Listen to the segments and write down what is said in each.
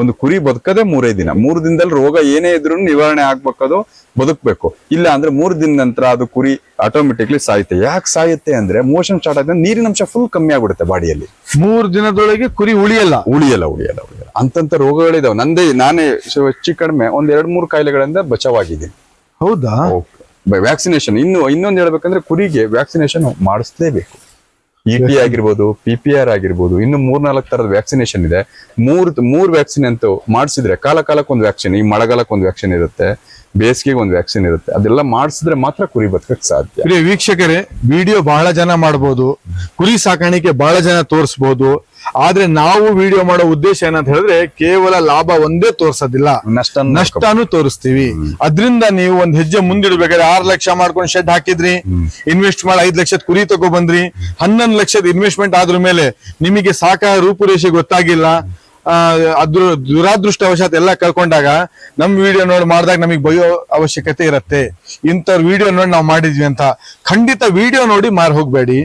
ಒಂದು ಕುರಿ ಬದುಕದೆ ಮೂರೇ ದಿನ. ಮೂರು ದಿನದಲ್ಲಿ ರೋಗ ಏನೇ ಇದ್ರೂ ನಿವಾರಣೆ ಆಗ್ಬೇಕದು ಬದುಕಬೇಕು. ಇಲ್ಲ ಅಂದ್ರೆ ಮೂರು ದಿನ ನಂತರ ಅದು ಕುರಿ ಆಟೋಮೆಟಿಕ್ಲಿ ಸಾಯುತ್ತೆ. ಯಾಕೆ ಸಾಯುತ್ತೆ ಅಂದ್ರೆ ಮೋಷನ್ ಸ್ಟಾರ್ಟ್ ಆದ್ರೆ ನೀರಿನಂಶ ಫುಲ್ ಕಮ್ಮಿ ಆಗ್ಬಿಡುತ್ತೆ ಬಾಡಿಯಲ್ಲಿ. ಮೂರು ದಿನದೊಳಗೆ ಕುರಿ ಉಳಿಯಲ್ಲ? ಉಳಿಯಲ್ಲ ಉಳಿಯಲ್ಲ ಉಳಿಯಲ್ಲ. ಅಂತಂತ ರೋಗಗಳಿದಾವೆ. ನಂದೇ ನಾನೇ ಹೆಚ್ಚು ಕಡಿಮೆ ಒಂದ್ ಎರಡ್ ಮೂರು ಕಾಯಿಲೆಗಳಿಂದ ಬಚಾವಾಗಿದ್ದೀನಿ ಹೌದಾ? ವ್ಯಾಕ್ಸಿನೇಷನ್ ಇನ್ನು ಇನ್ನೊಂದು ಹೇಳ್ಬೇಕಂದ್ರೆ ಕುರಿಗೆ ವ್ಯಾಕ್ಸಿನೇಷನ್ ಮಾಡಿಸ್ಲೇಬೇಕು. ಇ ಪಿ ಆಗಿರ್ಬೋದು ಪಿ ಪಿ ಆರ್ ಆಗಿರ್ಬೋದು ಇನ್ನು ಮೂರ್ನಾಲ್ಕು ತರದ ವ್ಯಾಕ್ಸಿನೇಷನ್ ಇದೆ. ಮೂರ್ ಮೂರ್ ವ್ಯಾಕ್ಸಿನ್ ಅಂತೂ ಮಾಡಿಸಿದ್ರೆ ಕಾಲ ಕಾಲಕ್ಕೆ ಒಂದು ವ್ಯಾಕ್ಸಿನ್ ಈ ಮಳೆಗಾಲಕ್ಕೆ ಒಂದು ವ್ಯಾಕ್ಸಿನ್ ಇರುತ್ತೆ. ಬೇಸಿಗೆಗೆ ಒಂದು ವ್ಯಾಕ್ಸಿನ್ ಇರುತ್ತೆ. ಅದೆಲ್ಲ ಮಾಡಿಸಿದ್ರೆ ಮಾತ್ರ ಕುರಿ ಬದುಕಕ್ಕೆ ಸಾಧ್ಯ. ಪ್ರಿಯ ವೀಕ್ಷಕರೇ ವಿಡಿಯೋ ಬಹಳ ಜನ ಮಾಡಬಹುದು ಕುರಿ ಸಾಕಾಣಿಕೆ ಬಹಳ ಜನ ತೋರಿಸಬಹುದು ಆದ್ರೆ ನಾವು ವಿಡಿಯೋ ಮಾಡೋ ಉದ್ದೇಶ ಏನಂತ ಹೇಳಿದ್ರೆ ಕೇವಲ ಲಾಭ ಒಂದೇ ತೋರಿಸೋದಿಲ್ಲ. ನಷ್ಟ ನಷ್ಟಾನು ತೋರಿಸ್ತೀವಿ. ಅದ್ರಿಂದ ನೀವು ಒಂದ್ ಹೆಜ್ಜೆ ಮುಂದಿಡ್ಬೇಕಾದ್ರೆ ಆರ್ ಲಕ್ಷ ಮಾಡ್ಕೊಂಡು ಶೆಡ್ ಹಾಕಿದ್ರಿ ಇನ್ವೆಸ್ಟ್ ಮಾಡಿ ಐದ್ ಲಕ್ಷದ ಕುರಿ ತಗೋ ಬಂದ್ರಿ ಹನ್ನೊಂದು ಲಕ್ಷದ ಇನ್ವೆಸ್ಟ್ಮೆಂಟ್ ಆದ್ರ ಮೇಲೆ ನಿಮಗೆ ಸಾಕ ರೂಪುರೇಷೆ ಗೊತ್ತಾಗಿಲ್ಲ. ಅದ್ರ ದುರಾದೃಷ್ಟವಶಾತ್ ಎಲ್ಲ ಕಳ್ಕೊಂಡಾಗ ನಮ್ ವಿಡಿಯೋ ನೋಡಿ ಮಾಡಿದಾಗ ನಮಗೆ ಬಯೋ ಅವಶ್ಯಕತೆ ಇರತ್ತೆ. ಇಂಥವ್ರ ವಿಡಿಯೋ ನೋಡಿ ನಾವು ಮಾಡಿದ್ವಿ ಅಂತ. ಖಂಡಿತ ವಿಡಿಯೋ ನೋಡಿ ಮಾರ್ ಹೋಗ್ಬೇಡಿ.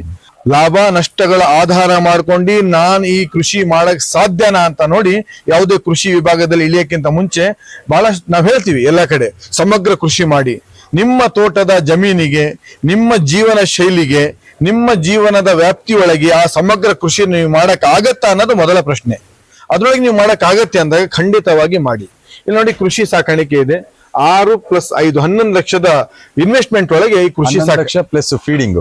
ಲಾಭ, ನಷ್ಟಗಳ ಆಧಾರ ಮಾಡ್ಕೊಂಡು ನಾನ್ ಈ ಕೃಷಿ ಮಾಡಕ್ ಸಾಧ್ಯನಾ ಅಂತ ನೋಡಿ ಯಾವುದೇ ಕೃಷಿ ವಿಭಾಗದಲ್ಲಿ ಇಳಿಯಕ್ಕಿಂತ ಮುಂಚೆ ಬಹಳಷ್ಟು ನಾವು ಹೇಳ್ತೀವಿ ಎಲ್ಲ ಕಡೆ. ಸಮಗ್ರ ಕೃಷಿ ಮಾಡಿ. ನಿಮ್ಮ ತೋಟದ ಜಮೀನಿಗೆ, ನಿಮ್ಮ ಜೀವನ ಶೈಲಿಗೆ, ನಿಮ್ಮ ಜೀವನದ ವ್ಯಾಪ್ತಿಯೊಳಗೆ ಆ ಸಮಗ್ರ ಕೃಷಿ ನೀವು ಮಾಡಕ್ ಆಗತ್ತಾ ಅನ್ನೋದು ಮೊದಲ ಪ್ರಶ್ನೆ. ಅದ್ರೊಳಗೆ ನೀವು ಮಾಡಕ್ ಆಗತ್ತೆ ಅಂದಾಗ ಖಂಡಿತವಾಗಿ ಮಾಡಿ. ಇಲ್ಲಿ ನೋಡಿ ಕೃಷಿ ಸಾಕಾಣಿಕೆ ಇದೆ. ಆರು ಪ್ಲಸ್ ಐದು ಹನ್ನೊಂದು ಲಕ್ಷದ ಇನ್ವೆಸ್ಟ್ಮೆಂಟ್ ಒಳಗೆ ಈ ಕೃಷಿ ಲಕ್ಷ ಪ್ಲಸ್ ಫೀಡಿಂಗ್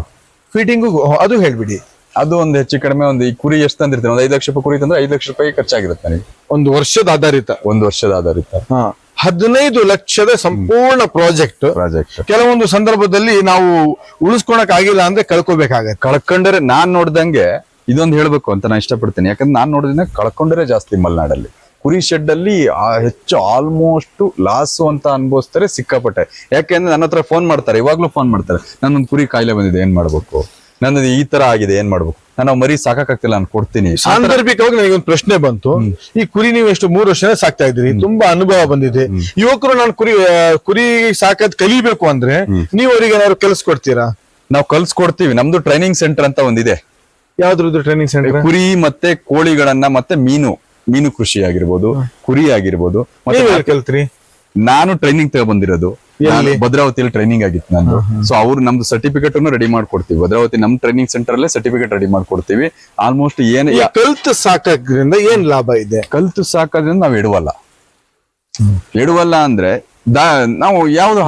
ಫೀಡಿಂಗು ಅದು ಹೇಳ್ಬಿಡಿ. ಅದು ಒಂದು ಹೆಚ್ಚು ಕಡಿಮೆ ಒಂದು ಈ ಕುರಿ ಎಷ್ಟು ತಂದಿರ್ತೀನಿ ಒಂದು ಐದು ಲಕ್ಷ ರೂಪಾಯಿ ಕುರಿ ತಂದ್ರೆ ಐದು ಲಕ್ಷ ರೂಪಾಯಿ ಖರ್ಚಾಗಿರುತ್ತೆ ನನಗೆ ಒಂದು ವರ್ಷದ ಆಧಾರಿತ. ಒಂದು ವರ್ಷದ ಆಧಾರಿತ. ಹದಿನೈದು ಲಕ್ಷದ ಸಂಪೂರ್ಣ ಪ್ರಾಜೆಕ್ಟ್. ಪ್ರಾಜೆಕ್ಟ್. ಕೆಲವೊಂದು ಸಂದರ್ಭದಲ್ಲಿ ನಾವು ಉಳಿಸ್ಕೊಳಕ್ ಆಗಿಲ್ಲ ಅಂದ್ರೆ ಕಳ್ಕೊಬೇಕಾಗತ್ತೆ. ಕಳ್ಕೊಂಡ್ರೆ ನಾನ್ ನೋಡ್ದಂಗೆ ಇದೊಂದು ಹೇಳ್ಬೇಕು ಅಂತ ನಾನು ಇಷ್ಟಪಡ್ತೀನಿ. ಯಾಕಂದ್ರೆ ನಾನು ನೋಡಿದ್ರೆ ಕಳ್ಕೊಂಡ್ರೆ ಜಾಸ್ತಿ ಮಲೆನಾಡಲ್ಲಿ. ಕುರಿ ಶೆಡ್ ಅಲ್ಲಿ ಹೆಚ್ಚು ಆಲ್ಮೋಸ್ಟ್ ಲಾಸು ಅಂತ ಅನ್ಭವಿಸ್ತಾರೆ ಸಿಕ್ಕಾಪಟ್ಟೆ. ಯಾಕೆಂದ್ರೆ ನನ್ನ ಹತ್ರ ಫೋನ್ ಮಾಡ್ತಾರೆ. ಇವಾಗ್ಲೂ ಫೋನ್ ಮಾಡ್ತಾರೆ. ನನ್ನೊಂದು ಕುರಿ ಕಾಯಿಲೆ ಬಂದಿದೆ ಏನ್ ಮಾಡ್ಬೇಕು? ನನ್ನದು ಈ ತರ ಆಗಿದೆ ಏನ್ ಮಾಡ್ಬೇಕು? ನಾನು ಮರಿ ಸಾಕಾಗ್ತಿಲ್ಲ ನಾನು ಕೊಡ್ತೀನಿ. ಸಾಂದರ್ಭಿಕವಾಗಿ ನನಗೆ ಒಂದು ಪ್ರಶ್ನೆ ಬಂತು. ಈ ಕುರಿ ನೀವು ಎಷ್ಟು ಮೂರು ವರ್ಷ ಸಾಕ್ತಾ ಇದ್ರಿ ತುಂಬಾ ಅನುಭವ ಬಂದಿದೆ. ಯುವಕರು ನಾನು ಕುರಿ ಕುರಿ ಸಾಕದ್ ಕಲಿಬೇಕು ಅಂದ್ರೆ ನೀವು ಅವರಿಗೆ ಏನಾದ್ರು ಕೆಲಸ ಕೊಡ್ತೀರಾ ನಾವು ಕಲ್ಸ್ಕೊಡ್ತೀವಿ. ನಮ್ದು ಟ್ರೈನಿಂಗ್ ಸೆಂಟರ್ ಅಂತ ಒಂದಿದೆ. ಯಾವ್ದ್ರದ್ದು ಟ್ರೈನಿಂಗ್ ಸೆಂಟರ್ ಕುರಿ ಮತ್ತೆ ಕೋಳಿಗಳನ್ನ ಮತ್ತೆ ಮೀನು ಮೀನು ಕೃಷಿ ಆಗಿರ್ಬೋದು ಕುರಿ ಆಗಿರ್ಬೋದು ಮತ್ತೆ ಕಲ್ತ್ರಿ ನಾನು ಟ್ರೈನಿಂಗ್ ತಗೊಬಂದಿರೋದು. ಭದ್ರಾವತಿಯಲ್ಲಿ ಟ್ರೈನಿಂಗ್ ಆಗಿತ್ತು ನಾನು ಸೊ ಅವ್ರು ನಮ್ದು ಸರ್ಟಿಫಿಕೇಟ್ ಅನ್ನು ರೆಡಿ ಮಾಡ್ಕೊಡ್ತೀವಿ. ಭದ್ರಾವತಿ ನಮ್ ಟ್ರೈನಿಂಗ್ ಸೆಂಟರ್ ಅಲ್ಲೇ ಸರ್ಟಿಫಿಕೇಟ್ ರೆಡಿ ಮಾಡ್ಕೊಡ್ತೀವಿ. ಆಲ್ಮೋಸ್ಟ್ ಏನ್ ಕಲ್ತು ಸಾಕೋದ್ರಿಂದ ಏನ್ ಲಾಭ ಇದೆ? ಕಲ್ತು ಸಾಕೋದ್ರಿಂದ ನಾವ್ ಇಡುವಲ್ಲ. ಇಡುವಲ್ಲ ಅಂದ್ರೆ ನಾವು ಯಾವ್ದು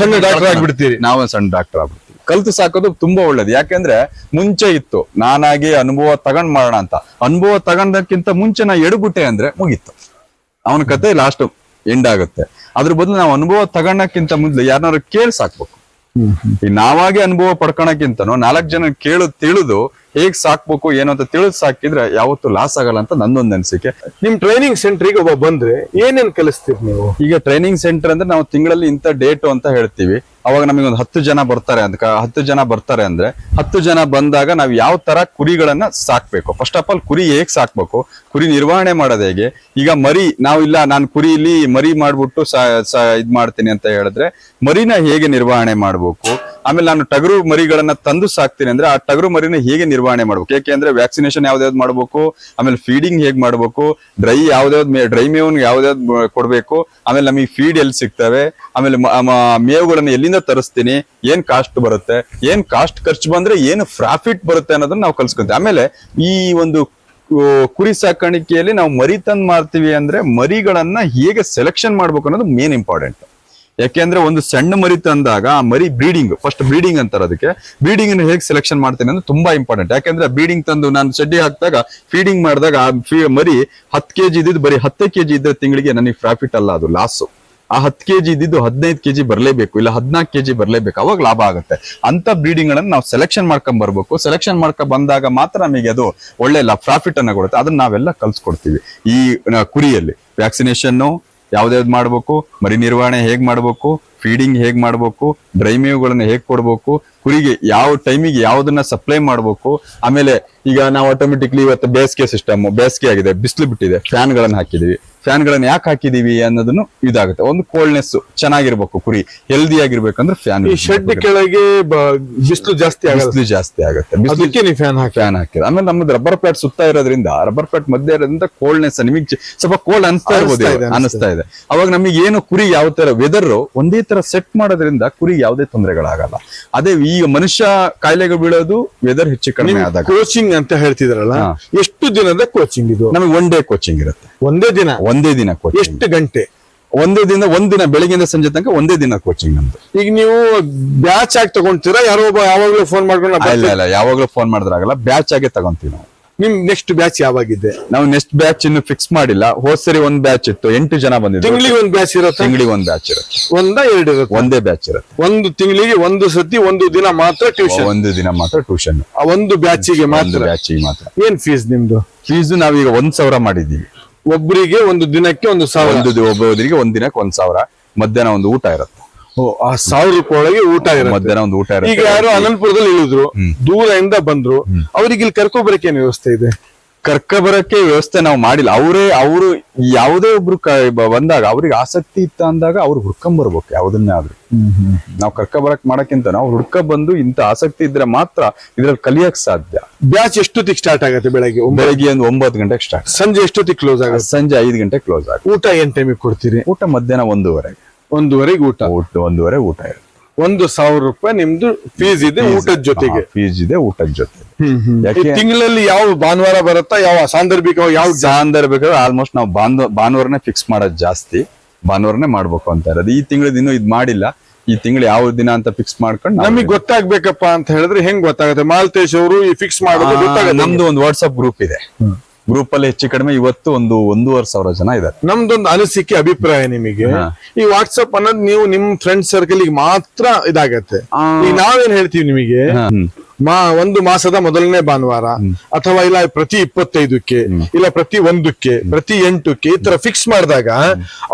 ಸಣ್ಣ ಡಾಕ್ಟರ್ ಆಗ್ಬಿಡ್ತೀರಿ. ನಾವೇ ಸಣ್ಣ ಡಾಕ್ಟರ್ ಆಗ್ಬಿಡ್ತೀವಿ. ಕಲ್ತು ಸಾಕೋದು ತುಂಬಾ ಒಳ್ಳೇದು. ಯಾಕೆಂದ್ರೆ ಮುಂಚೆ ಇತ್ತು ನಾನಾಗಿ ಅನುಭವ ತಗೊಂಡ್ ಮಾಡೋಣ ಅಂತ. ಅನುಭವ ತಗೊಂಡಕ್ಕಿಂತ ಮುಂಚೆ ನಾ ಎಡಬಿಟ್ಟೆ ಅಂದ್ರೆ ಮುಗೀತು. ಅವನ ಕತೆ ಲಾಸ್ಟ್ ಎಂಡ್ ಆಗುತ್ತೆ. ಅದ್ರ ಬದಲು ನಾವು ಅನುಭವ ತಗೊಳಕ್ಕಿಂತ ಮೊದ್ಲು ಯಾರನ್ನಾರು ಕೇಳಿ ಸಾಕ್ಬೇಕು. ಈ ನಾವಾಗಿ ಅನುಭವ ಪಡ್ಕೊಳಕ್ಕಿಂತನೂ ನಾಲ್ಕು ಜನ ಕೇಳು ತಿಳಿದು ಹೇಗ್ ಸಾಕ್ಬೇಕು ಏನು ಅಂತ ತಿಳಿದು ಸಾಕಿದ್ರೆ ಯಾವತ್ತೂ ಲಾಸ್ ಆಗಲ್ಲ ಅಂತ ನಂದೊಂದು ಅನಿಸಿಕೆ. ನಿಮ್ ಟ್ರೈನಿಂಗ್ ಸೆಂಟ್ರಿಗೆ ಒಬ್ಬ ಬಂದ್ರೆ ಏನೇನ್ ಕಲಿಸ್ತೀರಿ ನೀವು? ಈಗ ಟ್ರೈನಿಂಗ್ ಸೆಂಟರ್ ಅಂದ್ರೆ ನಾವು ತಿಂಗಳಲ್ಲಿ ಇಂಥ ಡೇಟ್ ಅಂತ ಹೇಳ್ತೀವಿ. ಅವಾಗ ನಮಗೆ ಒಂದು ಹತ್ತು ಜನ ಬರ್ತಾರೆ ಅಂತ ಹತ್ತು ಜನ ಬರ್ತಾರೆ ಅಂದ್ರೆ ಹತ್ತು ಜನ ಬಂದಾಗ ನಾವು ಯಾವ ತರ ಕುರಿಗಳನ್ನ ಸಾಕ್ಬೇಕು? ಫಸ್ಟ್ ಆಫ್ ಆಲ್ ಕುರಿ ಹೇಗ್ ಸಾಕ್ಬೇಕು? ಕುರಿ ನಿರ್ವಹಣೆ ಮಾಡೋದು ಹೇಗೆ? ಈಗ ಮರಿ, ನಾವು ಇಲ್ಲ, ನಾನು ಕುರಿ ಇಲ್ಲಿ ಮರಿ ಮಾಡ್ಬಿಟ್ಟು ಇದ್ ಮಾಡ್ತೀನಿ ಅಂತ ಹೇಳಿದ್ರೆ ಮರಿನ ಹೇಗೆ ನಿರ್ವಹಣೆ ಮಾಡ್ಬೇಕು? ಆಮೇಲೆ ನಾನು ಟಗರು ಮರಿಗಳನ್ನ ತಂದು ಸಾಕ್ತೀನಿ ಅಂದ್ರೆ ಆ ಟಗರು ಮರಿನ ಹೇಗೆ ನಿರ್ವಹಣೆ ಮಾಡ್ಬೇಕು? ಯಾಕೆಂದ್ರೆ ವ್ಯಾಕ್ಸಿನೇಷನ್ ಯಾವ್ದಾವ್ದು ಮಾಡ್ಬೇಕು? ಆಮೇಲೆ ಫೀಡಿಂಗ್ ಹೇಗ್ ಮಾಡ್ಬೇಕು? ಡ್ರೈ ಯಾವ್ದಾವ್ದು ಡ್ರೈ ಮೇವ್ ಯಾವ್ದಾವ್ದು ಕೊಡ್ಬೇಕು? ಆಮೇಲೆ ನಮಗೆ ಫೀಡ್ ಎಲ್ಲಿ ಸಿಗ್ತವೆ? ಆಮೇಲೆ ಮೇವುಗಳನ್ನ ಎಲ್ಲಿಂದ ತರಿಸ್ತೀನಿ, ಏನ್ ಕಾಸ್ಟ್ ಬರುತ್ತೆ, ಏನ್ ಕಾಸ್ಟ್ ಖರ್ಚು ಬಂದ್ರೆ ಏನು ಪ್ರಾಫಿಟ್ ಬರುತ್ತೆ ಅನ್ನೋದನ್ನ ನಾವು ಕಲ್ಸ್ಕೊಂತೀವಿ. ಆಮೇಲೆ ಈ ಒಂದು ಕುರಿ ಸಾಕಾಣಿಕೆಯಲ್ಲಿ ನಾವು ಮರಿ ತಂದ್ ಮಾಡ್ತೀವಿ ಅಂದ್ರೆ ಮರಿಗಳನ್ನ ಹೇಗೆ ಸೆಲೆಕ್ಷನ್ ಮಾಡ್ಬೇಕು ಅನ್ನೋದು ಮೇನ್ ಇಂಪಾರ್ಟೆಂಟ್ ಯಾಕೆಂದ್ರೆ ಒಂದು ಸಣ್ಣ ಮರಿ ತಂದಾಗ ಆ ಮರಿ ಬ್ರೀಡಿಂಗ್ ಫಸ್ಟ್ ಬ್ರೀಡಿಂಗ್ ಅಂತಾರೆ ಅದಕ್ಕೆ. ಬ್ರೀಡಿಂಗ್ ಹೇಗೆ ಸೆಲೆಕ್ಷನ್ ಮಾಡ್ತೀನಿ ಅಂದ್ರೆ ತುಂಬಾ ಇಂಪಾರ್ಟೆಂಟ್ ಯಾಕೆಂದ್ರೆ ಬ್ರೀಡಿಂಗ್ ತಂದು ನಾನು ಚಡ್ಡಿ ಹಾಕಿದಾಗ ಫೀಡಿಂಗ್ ಮಾಡಿದಾಗ ಆ ಮರಿ ಹತ್ತು ಕೆಜಿ ಇದ್ದಿದ್ದು ಬರೀ ಕೆ ಕೆಜಿ ಇದ್ರೆ ತಿಂಗಳಿಗೆ ನನಗೆ ಪ್ರಾಫಿಟ್ ಅಲ್ಲ, ಅದು ಲಾಸು ಆ ಹತ್ತು ಕೆಜಿ ಇದ್ದಿದ್ದು ಹದಿನೈದು ಕೆ ಜಿ ಬರಲೇಬೇಕು ಇಲ್ಲ ಹದಿನಾಲ್ಕು ಕೆ ಜಿ ಬರಲೇಬೇಕು, ಅವಾಗ ಲಾಭ ಆಗುತ್ತೆ. ಅಂತ ಬ್ರೀಡಿಂಗ್ಗಳನ್ನು ನಾವು ಸೆಲೆಕ್ಷನ್ ಮಾಡ್ಕೊಂಡ್ ಬರ್ಬೇಕು. ಸೆಲೆಕ್ಷನ್ ಮಾಡ್ಕೊಂಡ್ ಬಂದಾಗ ಮಾತ್ರ ನಮಗೆ ಅದು ಒಳ್ಳೆ ಪ್ರಾಫಿಟ್ ಅನ್ನ ಕೊಡುತ್ತೆ. ಅದನ್ನ ನಾವೆಲ್ಲ ಕಲ್ಸ್ಕೊಡ್ತೀವಿ. ಈ ಕುರಿಯಲ್ಲಿ ವ್ಯಾಕ್ಸಿನೇಷನ್ ಯಾವ್ದಾವ್ದು ಮಾಡಬೇಕು, ಮರಿ ನಿರ್ವಹಣೆ ಹೇಗ್ ಮಾಡಬೇಕು ಫೀಡಿಂಗ್ ಹೇಗ್ ಮಾಡಬೇಕು ಡ್ರೈ ಮೇವುಗಳನ್ನ ಹೇಗ್ ಕೊಡ್ಬೇಕು, ಕುರಿಗೆ ಯಾವ ಟೈಮಿಗೆ ಯಾವ್ದನ್ನ ಸಪ್ಲೈ ಮಾಡಬೇಕು, ಆಮೇಲೆ ಈಗ ನಾವು ಆಟೋಮೆಟಿಕ್ಲಿ ಇವತ್ತು ಬೇಸಿಗೆ ಸಿಸ್ಟಮ್ ಬೇಸಿಗೆ ಆಗಿದೆ ಬಿಸಿಲು ಬಿಟ್ಟಿದೆ ಫ್ಯಾನ್ ಗಳನ್ನ ಹಾಕಿದೀವಿ ಫ್ಯಾನ್ ಗಳನ್ನ ಯಾಕೆ ಹಾಕಿದೀವಿ ಅನ್ನೋದನ್ನು ಇದಾಗುತ್ತೆ. ಒಂದು ಕೋಲ್ಡ್ನೆಸ್ ಚೆನ್ನಾಗಿರ್ಬೇಕು ಕುರಿ ಹೆಲ್ದಿ ಆಗಿರ್ಬೇಕಂದ್ರೆ ಫ್ಯಾನ್ ಶೆಡ್ ಕೆಳಗೆ ಬಿಸಿಲು ಜಾಸ್ತಿ ಬಿಸಿಲು ಜಾಸ್ತಿ ಆಗುತ್ತೆ. ಬಿಸಿಲು ಫ್ಯಾನ್ ಹಾಕಿ. ಫ್ಯಾನ್ ಹಾಕಿದ್ರೆ. ಆಮೇಲೆ ನಮ್ಮದು ರಬ್ಬರ್ ಪ್ಯಾಟ್ ಸುತ್ತ ಇರೋದ್ರಿಂದ ರಬ್ಬರ್ ಪ್ಯಾಟ್ ಮಧ್ಯೆ ಇರೋದ್ರಿಂದ ಕೋಲ್ಡ್ನೆಸ್ ನಿಮಗೆ ಸ್ವಲ್ಪ ಕೋಲ್ಡ್ ಅನಿಸ್ತಾ ಇರ್ಬೋದು ಅನಿಸ್ತಾ ಇದೆ, ಇವಾಗ, ಅನಿಸ್ತಾ ಇದೆ. ಅವಾಗ ನಮಗೆ ಏನು ಕುರಿ ಯಾವ ತರ ವೆದರ್ ಒಂದೇ ತರ ಸೆಟ್ ಮಾಡೋದ್ರಿಂದ ಕುರಿ ಯಾವುದೇ ತೊಂದರೆಗಳಾಗಲ್ಲ. ಅದೇ ಈಗ ಮನುಷ್ಯ ಕಾಯಿಲೆಗೆ ಬೀಳೋದು ವೆದರ್ ಹೆಚ್ಚು ಕಡಿಮೆ ಆದಾಗ. ಕೋಚಿಂಗ್ ಅಂತ ಹೇಳ್ತಿದ್ರಲ್ಲ ಹಾ. ಎಷ್ಟು ದಿನದ ಕೋಚಿಂಗ್ ಇದು? ನಮಗೆ ಒನ್ ಡೇ ಕೋಚಿಂಗ್ ಇರುತ್ತೆ. ಒಂದೇ ದಿನ? ಒಂದೇ ದಿನ ಕೋಚಿಂಗ್ ಎಷ್ಟು ಗಂಟೆ? ಒಂದೇ ದಿನ ಒಂದ್ ದಿನ ಬೆಳಗ್ಗೆಯಿಂದ ಸಂಜೆ ತನಕ ಒಂದೇ ದಿನ ಕೋಚಿಂಗ್ ನಮ್ದು. ಈಗ ನೀವು ಬ್ಯಾಚ್ ಆಗಿ ತಗೊಂತೀರಾ? ಯಾರೋ ಒಬ್ಬ ಯಾವಾಗ್ಲೂ ಫೋನ್ ಮಾಡ್ಕೊಂಡು ನಾ ಇಲ್ಲ ಇಲ್ಲ ಯಾವಾಗ್ಲೂ ಫೋನ್ ಮಾಡಿದ್ರಾಗಲ್ಲ ಬ್ಯಾಚ್ ಆಗೇ ತಗೊಂತೀವಿ ನಾವು. ನಿಮ್ ನೆಕ್ಸ್ಟ್ ಬ್ಯಾಚ್ ಯಾವಾಗಿದೆ? ನಾವು ನೆಕ್ಸ್ಟ್ ಬ್ಯಾಚ್ ಇನ್ನು ಫಿಕ್ಸ್ ಮಾಡಿಲ್ಲ. ಹೋದ್ ಸರಿ ಒಂದ್ ಬ್ಯಾಚ್ ಇತ್ತು. ಎಂಟು ಜನ ಬಂದಿದ್ರು. ತಿಂಗಳಿಗೆ ಒಂದ್ ಬ್ಯಾಚ್ ಇರುತ್ತೆ? ತಿಂಗಳಿಗೆ ಒಂದ್ ಬ್ಯಾಚ್ ಇರುತ್ತೆ. ಒಂದ ಎರಡು ಇರುತ್ತೆ? ಒಂದೇ ಬ್ಯಾಚ್ ಇರುತ್ತೆ. ಒಂದು ತಿಂಗಳಿಗೆ ಒಂದು ಸತಿ ಒಂದು ದಿನ ಮಾತ್ರ ಟ್ಯೂಷನ್ ಒಂದು ದಿನ ಮಾತ್ರ ಟ್ಯೂಷನ್ ಒಂದು ಬ್ಯಾಚಿಗೆ ಒಂದು ಮಾತ್ರ ಬ್ಯಾಚ್ ಮಾತ್ರ. ಏನ್ ಫೀಸ್ ನಿಮ್ದು? ಫೀಸ್ ನಾವೀಗ ಒಂದ್ ಸಾವಿರ ಮಾಡಿದೀವಿ ಒಬ್ಬರಿಗೆ ಒಂದು ದಿನಕ್ಕೆ ಒಂದು ಸಾವಿರ. ಒಂದು ದಿ- ಒಬ್ಬೊಬ್ಬರಿಗೆ ಒಂದ್ ದಿನಕ್ಕೆ ಒಂದ್ ಸಾವಿರ. ಮಧ್ಯಾಹ್ನ ಒಂದು ಊಟ ಇರುತ್ತೆ. ಆ ಸಾವಿರ ರೂಪಾಯಿ ಒಳಗೆ ಊಟ ಇರುತ್ತೆ. ಮಧ್ಯಾಹ್ನ ಒಂದು ಊಟ ಈಗ ಯಾರು ಅನಂತಪುರದಲ್ಲಿ ಇಳಿದ್ರು ದೂರದಿಂದ ಬಂದ್ರು ಅವ್ರಿಗೆ ಇಲ್ಲಿ ಕರ್ಕೊಬರಕ್ಕೆ ಏನು ವ್ಯವಸ್ಥೆ ಇದೆ? ಕರ್ಕ ಬರಕ್ಕೆ ವ್ಯವಸ್ಥೆ ನಾವು ಮಾಡಿಲ್ಲ. ಅವರೇ ಅವರು ಯಾವುದೇ ಒಬ್ರು ಬಂದಾಗ ಅವ್ರಿಗೆ ಆಸಕ್ತಿ ಇತ್ತ ಅಂದಾಗ ಅವ್ರು ಹುಡ್ಕೊಂಡ್ ಬರ್ಬೇಕು ಯಾವ್ದನ್ನೇ ಆದ್ರೂ. ನಾವು ಕರ್ಕ ಬರಕ್ ಮಾಡಕ್ಕಿಂತ ನಾವು ಹುಡ್ಕ ಬಂದು ಇಂತ ಆಸಕ್ತಿ ಇದ್ರೆ ಮಾತ್ರ ಇದ್ರಲ್ಲಿ ಕಲಿಯಕ್ ಸಾಧ್ಯ. ಬ್ಯಾಚ್ ಎಷ್ಟೊತ್ತಿಗೆ ಸ್ಟಾರ್ಟ್ ಆಗುತ್ತೆ ಬೆಳಗ್ಗೆ? ಬೆಳಗ್ಗೆ ಒಂದು ಒಂಬತ್ತು ಗಂಟೆಗೆ ಸ್ಟಾರ್ಟ್ ಸಂಜೆ ಎಷ್ಟೊತ್ತಿಗೆ ಕ್ಲೋಸ್ ಆಗುತ್ತೆ? ಸಂಜೆ ಐದು ಗಂಟೆಗೆ ಕ್ಲೋಸ್ ಆಗುತ್ತೆ. ಊಟ ಏನ್ ಟೈಮಿಗೆ ಕೊಡ್ತೀರಿ? ಊಟ ಮಧ್ಯಾಹ್ನ ಒಂದೂವರೆಗೆ. ಒಂದೂವರೆಗೆ ಊಟ. ಊಟ ಒಂದೂವರೆ ಊಟ ಇರುತ್ತೆ. ಒಂದು ಸಾವಿರ ರೂಪಾಯಿ ನಿಮ್ದು ಫೀಸ್ ಇದೆ ಊಟದ ಜೊತೆಗೆ. ಫೀಸ್ ಇದೆ ಊಟದ ಜೊತೆ ಯಾಕೆ? ತಿಂಗಳಲ್ಲಿ ಯಾವ ಭಾನುವಾರ ಬರುತ್ತಾ ಯಾವ ಸಾಂದರ್ಭಿಕ ಯಾವ ಸಾಂದರ್ಭಿಕ ಆಲ್ಮೋಸ್ಟ್ ನಾವು ಭಾನು ಭಾನುವಾರನೇ ಫಿಕ್ಸ್ ಮಾಡೋದು ಜಾಸ್ತಿ. ಭಾನುವಾರನೇ ಮಾಡ್ಬೇಕು ಅಂತ ಇರೋದು. ಈ ತಿಂಗಳದ ಇನ್ನು ಇದು ಮಾಡಿಲ್ಲ. ಈ ತಿಂಗಳು ಯಾವ ದಿನ ಅಂತ ಫಿಕ್ಸ್ ಮಾಡ್ಕೊಂಡು ನಮಗೆ ಗೊತ್ತಾಗ್ಬೇಕಪ್ಪ ಅಂತ ಹೇಳಿದ್ರೆ ಹೆಂಗ್ ಗೊತ್ತಾಗುತ್ತೆ? ಮಾಲ್ತೇಶ್ ಅವರು ಈ ಫಿಕ್ಸ್ ಮಾಡೋದು ನಮ್ದು ಒಂದು ವಾಟ್ಸ್ಆಪ್ ಗ್ರೂಪ್ ಇದೆ. ಗ್ರೂಪ್ ಅಲ್ಲಿ ಹೆಚ್ಚು ಕಡಿಮೆ ಇವತ್ತು ಒಂದು ಒಂದೂವರೆ ಸಾವಿರ ಜನ ಇದ್ದಾರೆ. ನಮ್ದೊಂದು ಅನಿಸಿಕೆ ಅಭಿಪ್ರಾಯ ನಿಮಗೆ. ಈ ವಾಟ್ಸ್ಆಪ್ ಅನ್ನೋದು ನೀವು ನಿಮ್ ಫ್ರೆಂಡ್ ಸರ್ಕಲ್ ಮಾತ್ರ ಇದಾಗತ್ತೆ. ಈಗ ನಾವೇನ್ ಹೇಳ್ತೀವಿ ನಿಮಗೆ? ಮಾ ಒಂದು ಮಾಸದ ಮೊದಲನೇ ಭಾನುವಾರ ಅಥವಾ ಇಲ್ಲ ಪ್ರತಿ ಇಪ್ಪತ್ತೈದಕ್ಕೆ ಇಲ್ಲ ಪ್ರತಿ ಒಂದಕ್ಕೆ ಪ್ರತಿ ಎಂಟಕ್ಕೆ ಈ ತರ ಫಿಕ್ಸ್ ಮಾಡಿದಾಗ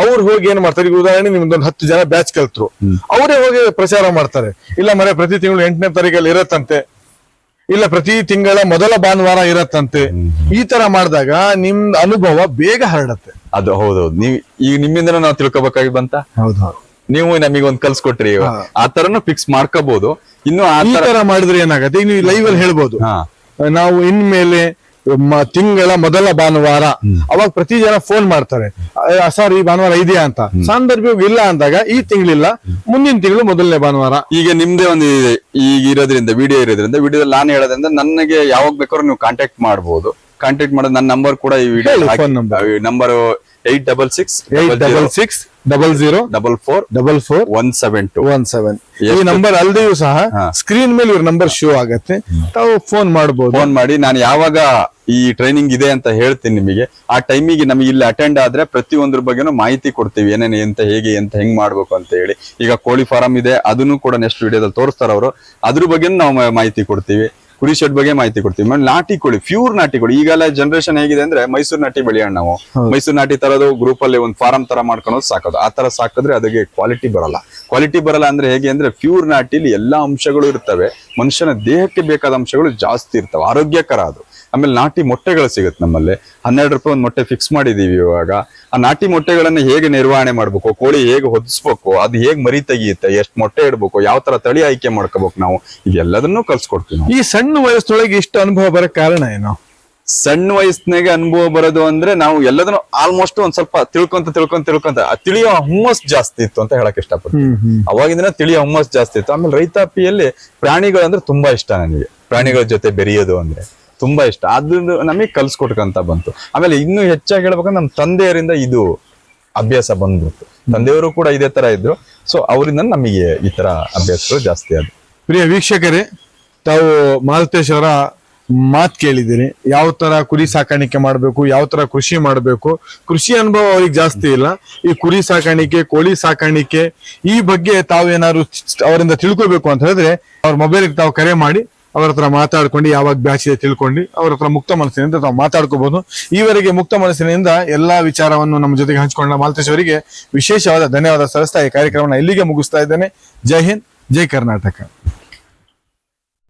ಅವ್ರು ಹೋಗಿ ಏನ್ ಮಾಡ್ತಾರೆ? ಈಗ ಉದಾಹರಣೆ ನಿಮ್ದೊಂದು ಹತ್ತು ಜನ ಬ್ಯಾಚ್ ಕಲ್ತರು. ಅವರೇ ಹೋಗಿ ಪ್ರಚಾರ ಮಾಡ್ತಾರೆ. ಇಲ್ಲ ಮನೆ ಪ್ರತಿ ತಿಂಗಳು ಎಂಟನೇ ತಾರೀಕಲ್ಲಿ ಇರತ್ತಂತೆ. ಇಲ್ಲ ಪ್ರತಿ ತಿಂಗಳ ಮೊದಲ ಭಾನುವಾರ ಇರತ್ತಂತೆ. ಈ ತರ ಮಾಡಿದಾಗ ನಿಮ್ ಅನುಭವ ಬೇಗ ಹರಡತ್ತೆ. ಅದು ಹೌದೌದು. ನೀವು ಈಗ ನಿಮ್ಮಿಂದ ನಾವು ತಿಳ್ಕೊಬೇಕಾಗಿ ಬಂತ? ಹೌದು. ನೀವು ನಮಗೆ ಒಂದು ಕಲ್ಸ್ಕೊಟ್ರಿ ಆ ತರನು ಫಿಕ್ಸ್ ಮಾಡ್ಕೋಬಹುದು ಇನ್ನು ಆ ತರ ಮಾಡಿದ್ರೆ ಏನಾಗತ್ತೆ? ಈಗ ನೀವು ಲೈವ್ ಅಲ್ಲಿ ಹೇಳ್ಬೋದು. ನಾವು ಇನ್ಮೇಲೆ ತಿಂಗಳ ಮೊದಲ ಭಾನುವಾರ. ಅವಾಗ ಪ್ರತಿ ಜನ ಫೋನ್ ಮಾಡ್ತಾರೆ. ಸರ್ ಈ ಭಾನುವಾರ ಇದೆಯಾ ಅಂತ. ಸಾಂದರ್ಭಿಕ ಇಲ್ಲ ಅಂದಾಗ ಈ ತಿಂಗಳಿಲ್ಲ ಮುಂದಿನ ತಿಂಗಳು ಮೊದಲನೇ ಭಾನುವಾರ. ಈಗ ನಿಮ್ದೇ ಒಂದು ಇದೆ. ಈಗ ಇರೋದ್ರಿಂದ ವಿಡಿಯೋ ಇರೋದ್ರಿಂದ ವಿಡಿಯೋದಲ್ಲಿ ನಾನು ಹೇಳೋದ್ರಿಂದ ನನಗೆ ಯಾವಾಗ ಬೇಕಾದ್ರೂ ನೀವು ಕಾಂಟ್ಯಾಕ್ಟ್ ಮಾಡಬಹುದು ಕಾಂಟ್ಯಾಕ್ಟ್ ಮಾಡೋದು ನನ್ನ ನಂಬರ್ ಕೂಡ ಈ video number eight double six eight double six double zero double four double four one seven two one seven ಈ ನಂಬರ್ ಅಲ್ದೆಯೂ ಸಹ ಸ್ಕ್ರೀನ್ ಮೇಲೆ ಇವ್ರ ನಂಬರ್ ಶೋ ಆಗತ್ತೆ. ತಾವು ಫೋನ್ ಮಾಡಬಹುದು ಫೋನ್ ಮಾಡಿ ನಾನು ಯಾವಾಗ ಈ ಟ್ರೈನಿಂಗ್ ಇದೆ ಅಂತ ಹೇಳ್ತೀನಿ ನಿಮಗೆ. ಆ ಟೈಮಿಗೆ ನಮಗೆ ಇಲ್ಲಿ ಅಟೆಂಡ್ ಆದ್ರೆ ಪ್ರತಿಯೊಂದ್ರ ಬಗ್ಗೆನೂ ಮಾಹಿತಿ ಕೊಡ್ತೀವಿ. ಏನೇನು ಎಂತ ಹೇಗೆ ಎಂತ ಹೆಂಗ್ ಮಾಡ್ಬೇಕು ಅಂತ ಹೇಳಿ. ಈಗ ಕೋಳಿ ಫಾರಂ ಇದೆ ಅದನ್ನು ಕೂಡ ನೆಕ್ಸ್ಟ್ ವಿಡಿಯೋದಲ್ಲಿ ತೋರಿಸ್ತಾರ ಅವರು. ಅದ್ರ ಬಗ್ಗೆ ನಾವು ಮಾಹಿತಿ ಕೊಡ್ತೀವಿ. ಕುರಿ ಶೆಡ್ ಬಗ್ಗೆ ಮಾಹಿತಿ ಕೊಡ್ತೀವಿ. ಮೇಡಮ್ ನಾಟಿ ಕೋಳಿ ಪ್ಯೂರ್ ನಾಟಿ ಕೋಳಿ. ಈಗೆಲ್ಲ ಜನರೇಷನ್ ಹೇಗಿದೆ ಅಂದ್ರೆ ಮೈಸೂರು ನಾಟಿ ಬೆಳೆಯೋಣ ನಾವು. ಮೈಸೂರು ನಾಟಿ ತರೋದು ಗ್ರೂಪ್ ಅಲ್ಲಿ ಒಂದು ಫಾರಂ ತರ ಮಾಡ್ಕೊಳೋದು ಸಾಕೋದು. ಆ ತರ ಸಾಕಿದ್ರೆ ಅದಕ್ಕೆ ಕ್ವಾಲಿಟಿ ಬರಲ್ಲ. ಕ್ವಾಲಿಟಿ ಬರಲ್ಲ ಅಂದ್ರೆ ಹೇಗೆ ಅಂದ್ರೆ ಪ್ಯೂರ್ ನಾಟಿಲಿ ಎಲ್ಲಾ ಅಂಶಗಳು ಇರ್ತವೆ. ಮನುಷ್ಯನ ದೇಹಕ್ಕೆ ಬೇಕಾದ ಅಂಶಗಳು ಜಾಸ್ತಿ ಇರ್ತವೆ. ಆರೋಗ್ಯಕರ ಅದು. ಆಮೇಲೆ ನಾಟಿ ಮೊಟ್ಟೆಗಳು ಸಿಗುತ್ತೆ ನಮ್ಮಲ್ಲಿ. ಹನ್ನೆರಡು ರೂಪಾಯಿ ಒಂದು ಮೊಟ್ಟೆ ಫಿಕ್ಸ್ ಮಾಡಿದೀವಿ ಇವಾಗ. ಆ ನಾಟಿ ಮೊಟ್ಟೆಗಳನ್ನ ಹೇಗೆ ನಿರ್ವಹಣೆ ಮಾಡ್ಬೇಕು ಕೋಳಿ ಹೇಗೆ ಹೊದಿಸ್ಬೇಕು ಅದು ಹೇಗೆ ಮರಿ ತೆಗಿಯುತ್ತೆ ಎಷ್ಟು ಮೊಟ್ಟೆ ಇಡ್ಬೇಕು ಯಾವ ತರ ತಳಿ ಆಯ್ಕೆ ಮಾಡ್ಕೋಬೇಕು ನಾವು ಇದೆಲ್ಲದನ್ನೂ ಕಲ್ಸ್ಕೊಡ್ತೀವಿ ಈ ಸಣ್ಣ ವಯಸ್ಸೊಳಗೆ ಇಷ್ಟು ಅನುಭವ ಬರೋ ಕಾರಣ ಏನು? ಸಣ್ಣ ವಯಸ್ಸಿನಾಗೆ ಅನುಭವ ಬರೋದು ಅಂದ್ರೆ ನಾವು ಎಲ್ಲದನ್ನು ಆಲ್ಮೋಸ್ಟ್ ಒಂದ್ ಸ್ವಲ್ಪ ತಿಳ್ಕೊಂತ ತಿಳ್ಕೊಂತ ತಿಳ್ಕೊಂತ ಆ ತಿಳಿಯೋ ಹುಮ್ಮಸ್ ಜಾಸ್ತಿ ಇತ್ತು ಅಂತ ಹೇಳಕ್ ಇಷ್ಟಪಡ್ತೀನಿ. ಅವಾಗಿಂದ ತಿಳಿಯೋ ಹುಮ್ಮಸ್ ಜಾಸ್ತಿ ಇತ್ತು. ಆಮೇಲೆ ರೈತಾಪಿಯಲ್ಲಿ ಪ್ರಾಣಿಗಳಂದ್ರೆ ತುಂಬಾ ಇಷ್ಟ ನನಗೆ. ಪ್ರಾಣಿಗಳ ಜೊತೆ ಬೆರೆಯೋದು ಅಂದ್ರೆ. ತುಂಬಾ ಇಷ್ಟ. ಅದನ್ನು ನಮಗೆ ಕಲ್ಸ್ಕೊಟ್ಕಂತ ಬಂತು. ಆಮೇಲೆ ಇನ್ನೂ ಹೆಚ್ಚಾಗಿ ಹೇಳ್ಬೇಕಂದ್ರೆ ನಮ್ಮ ತಂದೆಯರಿಂದ ಇದು ಅಭ್ಯಾಸ ಬಂದ್ಬಿಟ್ಟು ತಂದೆಯವರು ಕೂಡ ಇದೇ ತರ ಇದ್ರು. ಸೊ ಅವರಿಂದ ನಮಗೆ ಈ ತರ ಅಭ್ಯಾಸಗಳು ಜಾಸ್ತಿ ಆದ್ರು ಪ್ರಿಯ ವೀಕ್ಷಕರೇ, ತಾವು ಮಾಲತೇಶ್ ಅವರ ಮಾತ್ ಕೇಳಿದಿರಿ ಯಾವ ತರ ಕುರಿ ಸಾಕಾಣಿಕೆ ಮಾಡಬೇಕು, ಯಾವ ತರ ಕೃಷಿ ಮಾಡಬೇಕು? ಕೃಷಿ ಅನುಭವ ಅವ್ರಿಗೆ ಜಾಸ್ತಿ ಇಲ್ಲ. ಈ ಕುರಿ ಸಾಕಾಣಿಕೆ, ಕೋಳಿ ಸಾಕಾಣಿಕೆ ಈ ಬಗ್ಗೆ ತಾವೇನಾದ್ರು ಅವರಿಂದ ತಿಳ್ಕೊಬೇಕು ಅಂತ ಹೇಳಿದ್ರೆ ಅವ್ರ ಮೊಬೈಲ್ಗೆ ತಾವು ಕರೆ ಮಾಡಿ ಅವ್ರ ಹತ್ರ ಮಾತಾಡ್ಕೊಂಡು ಯಾವಾಗ ಬ್ಯಾಚ್ ಇದೆ ತಿಳ್ಕೊಂಡು ಅವರ ಹತ್ರ ಮುಕ್ತ ಮನಸ್ಸಿನಿಂದ ತಾವು ಮಾತಾಡ್ಕೋಬಹುದು. ಈವರೆಗೆ ಮುಕ್ತ ಮನಸ್ಸಿನಿಂದ ಎಲ್ಲಾ ವಿಚಾರವನ್ನು ನಮ್ಮ ಜೊತೆಗೆ ಹಂಚಿಕೊಂಡ ಮಾಲ್ತೇಶ್ ಅವರಿಗೆ ವಿಶೇಷವಾದ ಧನ್ಯವಾದ ಸಲ್ಲಿಸ್ತಾ ಈ ಕಾರ್ಯಕ್ರಮನ ಇಲ್ಲಿಗೆ ಮುಗಿಸ್ತಾ ಇದ್ದೇನೆ. ಜೈ ಹಿಂದ್, ಜೈ ಕರ್ನಾಟಕ.